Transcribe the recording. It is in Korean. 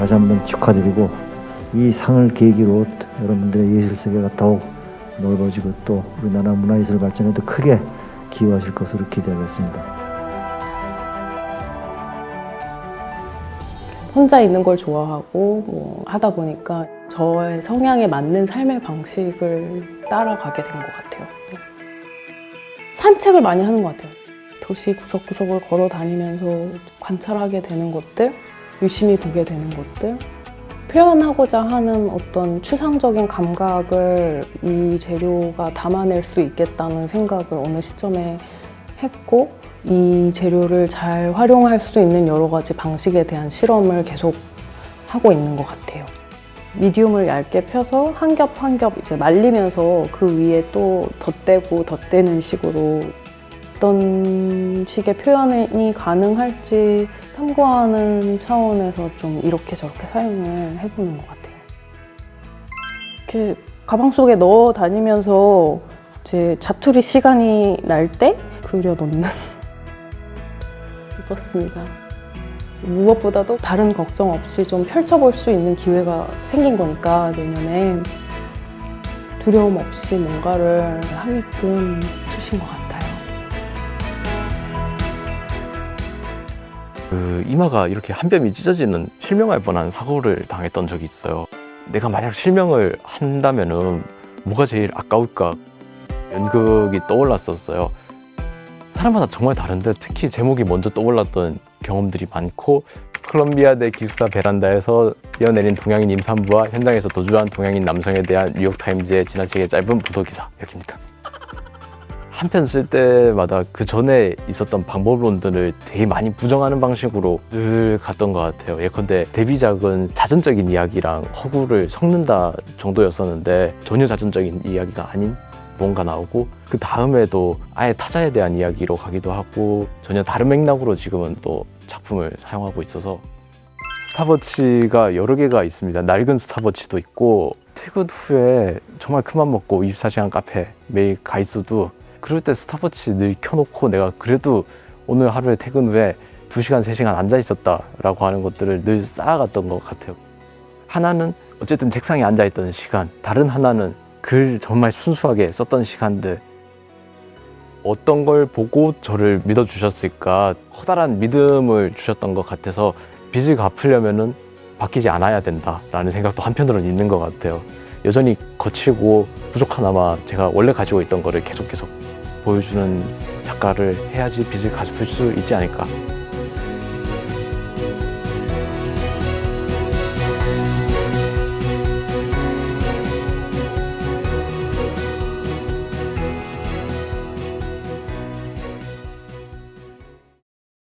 다시 한번 축하드리고 이 상을 계기로 여러분들의 예술 세계가 더욱 넓어지고 또 우리나라 문화예술 발전에도 크게 기여하실 것으로 기대하겠습니다. 혼자 있는 걸 좋아하고 뭐 하다 보니까 저의 성향에 맞는 삶의 방식을 따라가게 된 것 같아요. 산책을 많이 하는 것 같아요. 도시 구석구석을 걸어 다니면서 관찰하게 되는 것들, 유심히 보게 되는 것들, 표현하고자 하는 어떤 추상적인 감각을 이 재료가 담아낼 수 있겠다는 생각을 어느 시점에 했고, 이 재료를 잘 활용할 수 있는 여러 가지 방식에 대한 실험을 계속 하고 있는 것 같아요. 미디움을 얇게 펴서 한 겹 한 겹 이제 말리면서 그 위에 또 덧대고 덧대는 식으로 어떤 식의 표현이 가능할지 탐구하는 차원에서 좀 이렇게 저렇게 사용을 해보는 것 같아요. 이렇게 가방 속에 넣어 다니면서 이제 자투리 시간이 날 때 그려놓는 입었습니다. 무엇보다도 다른 걱정 없이 좀 펼쳐볼 수 있는 기회가 생긴 거니까 내년에 두려움 없이 뭔가를 하게끔 주신 것 같아요. 그 이마가 이렇게 한 뼘이 찢어지는 실명할 뻔한 사고를 당했던 적이 있어요. 내가 만약 실명을 한다면은 뭐가 제일 아까울까 연극이 떠올랐었어요. 사람마다 정말 다른데 특히 제목이 먼저 떠올랐던 경험들이 많고 콜롬비아 대 기숙사 베란다에서 뛰어내린 동양인 임산부와 현장에서 도주한 동양인 남성에 대한 뉴욕타임즈의 지나치게 짧은 보도기사 여기입니다. 한 편 쓸 때마다 그 전에 있었던 방법론들을 되게 많이 부정하는 방식으로 늘 갔던 것 같아요. 예컨대 데뷔작은 자전적인 이야기랑 허구를 섞는다 정도였었는데 전혀 자전적인 이야기가 아닌 무언가 나오고 그 다음에도 아예 타자에 대한 이야기로 가기도 하고 전혀 다른 맥락으로 지금은 또 작품을 사용하고 있어서 스타버치가 여러 개가 있습니다. 낡은 스타버치도 있고 퇴근 후에 정말 큰맘 먹고 24시간 카페 매일 가 있어도 그럴 때 스타버치 늘 켜놓고 내가 그래도 오늘 하루에 퇴근 후에 2시간, 3시간 앉아 있었다라고 하는 것들을 늘 쌓아갔던 것 같아요. 하나는 어쨌든 책상에 앉아 있던 시간, 다른 하나는 글 정말 순수하게 썼던 시간들. 어떤 걸 보고 저를 믿어 주셨을까 커다란 믿음을 주셨던 것 같아서 빚을 갚으려면은 바뀌지 않아야 된다라는 생각도 한편으로는 있는 것 같아요. 여전히 거칠고 부족하나마 제가 원래 가지고 있던 거를 계속 계속 보여주는 작가를 해야지 빚을 갚을 수 있지 않을까